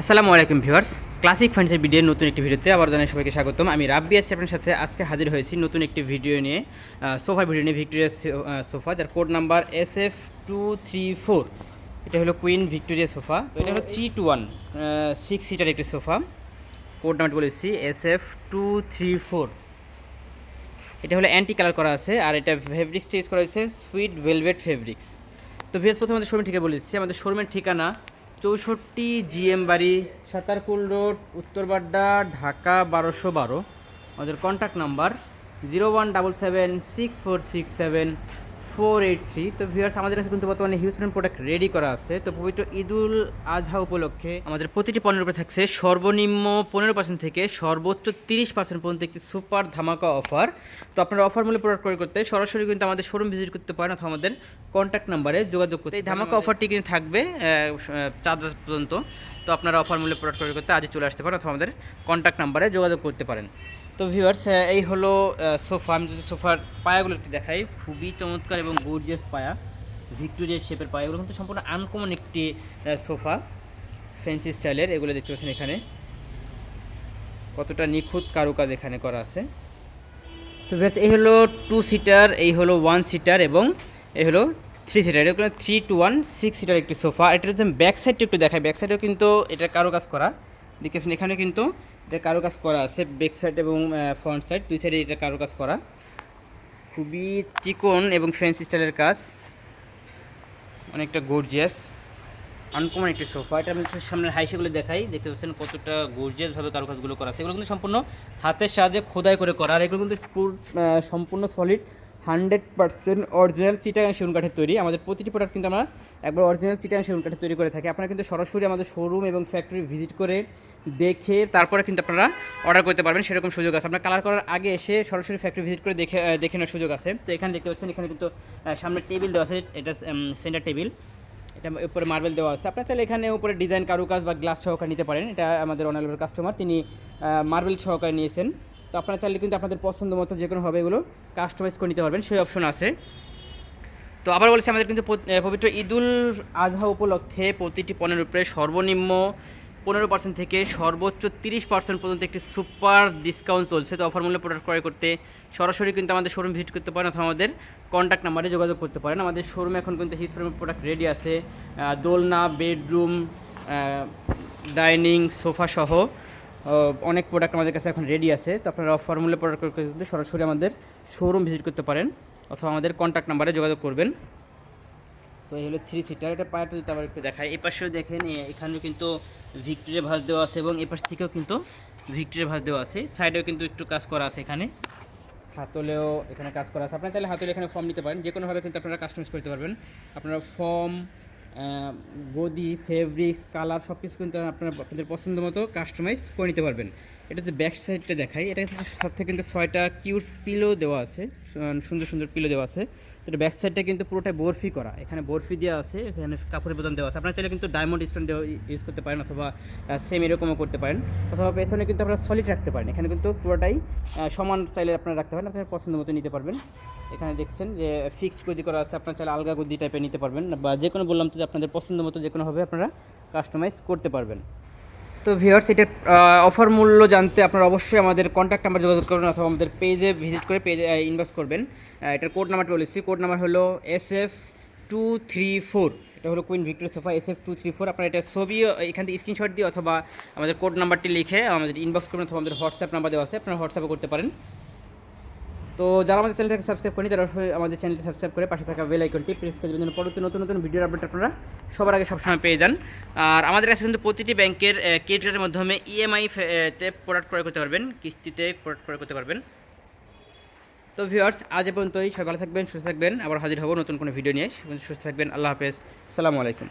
আসসালামু আলাইকুম viewers. Classic ফান্ডসের ভিডিওর নতুন একটি ভিডিওতে আবার জানাই সবাইকে স্বাগতম। আমি রাব্বি আছি আপনার সাথে। আজকে হাজির হয়েছি নতুন একটি ভিডিও নিয়ে সোফা ভিডিও নিয়ে ভিক্টোরিয়া সোফা, যার code number S F two three four এটা হলো কুইন ভিক্টোরিয়া সোফা। তো এটা হলো three two one six seater একটি সোফা। কোড নাম্বার বলেছি S F two three four এটা হলো অ্যান্টি কালার করা আছে, আর এটা ফেব্রিক্সটা ইউজ করা হয়েছে সুইট ভেলভেট ফেব্রিক্স তো ভিএস প্রথমে আমাদের শোরুম থেকে বলেছি আমাদের শোরুমের ঠিকানা চৌষট্টি জি এম বাড়ি, সাতারকুল রোড উত্তরবাড্ডা ঢাকা বারোশো বারো। আমাদের contact number zero one double seven six four six seven four eight three. তো ভিউয়ার্স আমাদের কাছে কিন্তু বর্তমানে হিউজ ফ্রেন্ড প্রোডাক্ট রেডি করা আছে। তো পবিত্র ঈদুল আজহা উপলক্ষে আমাদের প্রতিটি পণ্যের উপরে থাকছে সর্বনিম্ন পনেরো পার্সেন্ট থেকে সর্বোচ্চ তিরিশ পার্সেন্ট পর্যন্ত একটি সুপার ধামাকা অফার তো আপনারা অফার মূল্যে প্রোডাক্ট ক্রয় করতে সরাসরি কিন্তু আমাদের শোরুম ভিজিট করতে পারেন অথবা আমাদের কন্ট্যাক্ট নাম্বারে যোগাযোগ করতে। এই ধামাকা অফারটি কিন্তু থাকবে চার পর্যন্ত। তো আপনারা অফার মূল্যে প্রোডাক্ট ক্রয় করতে আজই চলে আসতে পারেন অথবা আমাদের কন্ট্যাক্ট নাম্বারে যোগাযোগ করতে পারেন। তো ভিউয়ার্স এই হলো সোফা। আমি যদি সোফার পায়াগুলো একটু দেখাই, খুবই চমৎকার এবং গর্জিয়াস পায়া ভিক্টোরিয়া শেপের পায়া। এগুলো কিন্তু সম্পূর্ণ আনকমন একটি সোফা ফ্যান্সি স্টাইলের। এগুলো দেখতে পাচ্ছেন এখানে। কতটা নিখুঁত কারুকাজ এখানে করা আছে। তো ভিউয়ার্স এই হলো টু সিটার এই হলো ওয়ান সিটার এবং এই হলো থ্রি সিটার এগুলো three two one six seater একটি সোফা। এটার হচ্ছে ব্যাক সাইডটা একটু দেখায় ব্যাক সাইডেও কিন্তু এটা কারুকাজ করা। দেখেছেন এখানে কিন্তু এটা কারও কাজ করা আছে ব্যাক সাইড এবং ফ্রন্ট সাইড দুই সাইডে এটা কারও কাজ করা। খুবই চিকন এবং ফ্রেন্স স্টাইলের কাজ। অনেকটা গর্জিয়াস আনকমন একটি সোফা এটা আমি হচ্ছে হাই সেগুলো দেখাই। দেখতে পাচ্ছেন কতটা গর্জিয়াসভাবে কারুকাজগুলো করা আছে। এগুলো কিন্তু সম্পূর্ণ হাতের সাহায্যে খোদাই করে করা। আর এগুলো কিন্তু পুর- সম্পূর্ণ solid hundred percent original Chittagong সেগুন কাঠের তৈরি। আমাদের প্রতিটি প্রোডাক্ট কিন্তু আমরা একবার অরিজিনাল চিটাগাং সেগুন কাঠের তৈরি করে থাকি। আপনারা কিন্তু সরাসরি আমাদের শোরুম এবং ফ্যাক্টরি ভিজিট করে দেখে তারপরে কিন্তু আপনারা অর্ডার করতে পারবেন, সেরকম সুযোগ আছে। আপনার কালার করার আগে এসে সরাসরি ফ্যাক্টরি ভিজিট করে দেখে দেখে নেওয়ার সুযোগ আছে। তো এখানে দেখতে পাচ্ছেন, এখানে কিন্তু সামনে টেবিল দেওয়া আছে, এটা সেন্টার টেবিল এটা উপরে মার্বেল দেওয়া আছে। আপনার চাইলে এখানে উপরে ডিজাইন কারুকাজ বা গ্লাস সহকারে নিতে পারেন। এটা আমাদের অনালের কাস্টমার তিনি মার্বেল সহকারে নিয়েছেন। তো আপনারা চাইলে কিন্তু আপনাদের পছন্দ মতো যে কোনোভাবে এগুলো কাস্টমাইজ করে নিতে পারবেন, সেই অপশন আছে। তো আবার বলছি, আমাদের কিন্তু পবিত্র ঈদুল আজহা উপলক্ষে প্রতিটি পণ্যের উপরে সর্বনিম্ন পনেরো পার্সেন্ট থেকে সর্বোচ্চ তিরিশ পার্সেন্ট পর্যন্ত একটি সুপার ডিসকাউন্ট চলছে। তো অফার মূল্যে প্রোডাক্ট ক্রয় করতে সরাসরি কিন্তু আমাদের শোরুম ভিজিট করতে পারেন অথবা আমাদের কন্ট্যাক্ট নাম্বারে যোগাযোগ করতে পারেন। আমাদের শোরুমে এখন কিন্তু পরিমাণ প্রোডাক্ট রেডি আছে। দোলনা বেডরুম ডাইনিং সোফা সহ। অনেক প্রোডাক্ট আমাদের কাছে এখন রেডি আছে। তো আপনারা অফার মূল্যে প্রোডাক্ট সরাসরি আমাদের শোরুম ভিজিট করতে পারেন অথবা আমাদের কন্ট্যাক্ট নাম্বারে যোগাযোগ করবেন। তো এই হলো থ্রি সিটার এটা পায়াটা যদি আবার একটু দেখায় এই পাশেও দেখেন এখানেও কিন্তু ভিক্টোরিয়া ভাঁজ দেওয়া আছে এবং এই পাশ থেকেও কিন্তু ভিক্টোরিয়া ভাঁজ দেওয়া আছে। সাইডেও কিন্তু একটু কাজ করা আছে এখানে। হাতলেও এখানে কাজ করা আছে। আপনারা চাইলে হাতলে এখানে ফর্ম নিতে পারেন। যে কোনোভাবে কিন্তু আপনারা কাস্টমাইজ করতে পারবেন। আপনারা ফর্ম গদি ফেব্রিক্স কালার সব কিছু কিন্তু আপনারা আপনাদের পছন্দ মতো কাস্টমাইজ করে নিতে পারবেন। এটা যে ব্যাক সাইডটা দেখাই এটা সাথে কিন্তু ছয়টা কিউট পিলো দেওয়া আছে সুন্দর সুন্দর পিলো দেওয়া আছে। তো এটা ব্যাক সাইডটা কিন্তু পুরোটাই বরফি করা। এখানে বরফি দেওয়া আছে, এখানে কাপড়ের বোতাম দেওয়া আছে। আপনারা চাইলে কিন্তু ডায়মন্ড স্টোন ইউজ করতে পারেন অথবা সেম এরকমও করতে পারেন। অথবা পেছনে কিন্তু আপনারা সলিড রাখতে পারেন। এখানে কিন্তু পুরোটাই সমান চাইলে আপনারা রাখতে পারেন। আপনার পছন্দ মতো নিতে পারবেন। এখানে দেখছেন যে ফিক্সড গদি করা আছে। আপনার চাইলে আলগা গদি টাইপের নিতে পারবেন। বা যে কোনো বললাম তো আপনাদের পছন্দ মতো যে কোনোভাবে আপনারা কাস্টমাইজ করতে পারবেন। তো ভিওর্স এটার অফার মূল্য জানতে আপনারা অবশ্যই আমাদের কন্ট্যাক্ট নাম্বার যোগাযোগ করবেন অথবা আমাদের পেজে ভিজিট করে পেজে ইনভেস্ট করবেন। এটার কোড নাম্বারটা বলেছি কোড নাম্বার হলো S F two three four এটা হলো queen Victoria sofa S F two three four আপনারা এটা ছবি এখান থেকে স্ক্রিনশট দিয়ে অথবা আমাদের কোড নাম্বারটি লিখে আমাদের ইনবক্স করবেন অথবা আমাদের হোয়াটসঅ্যাপ নাম্বার দেওয়া আছে। আপনারা হোয়াটসঅ্যাপে করতে পারেন। তো যারা আমাদের চ্যানেলটাকে সাবস্ক্রাইব করেনি, তারা আমাদের চ্যানেলটি সাবস্ক্রাইব করে পাশে থাকা বেল আইকনটি প্রেস করে দেবেন। পরবর্তী নতুন নতুন ভিডিওর আপডেট আপনারা সবার আগে সবসময় পেয়ে যান। আর আমাদের কাছে কিন্তু প্রতিটি ব্যাংকের ক্রেডিট কার্ডের মাধ্যমে ইএমআই তে প্রোডাক্ট ক্রয় করতে পারবেন, কিস্তিতে প্রোডাক্ট ক্রয় করতে পারবেন। তো ভিউয়ার্স আজ পর্যন্তই। ভালো থাকবেন, সুস্থ থাকবেন। আবার হাজির হব নতুন কোনো ভিডিও নিয়ে। সুস্থ থাকবেন। আল্লাহ হাফেজ। সালামু আলাইকুম।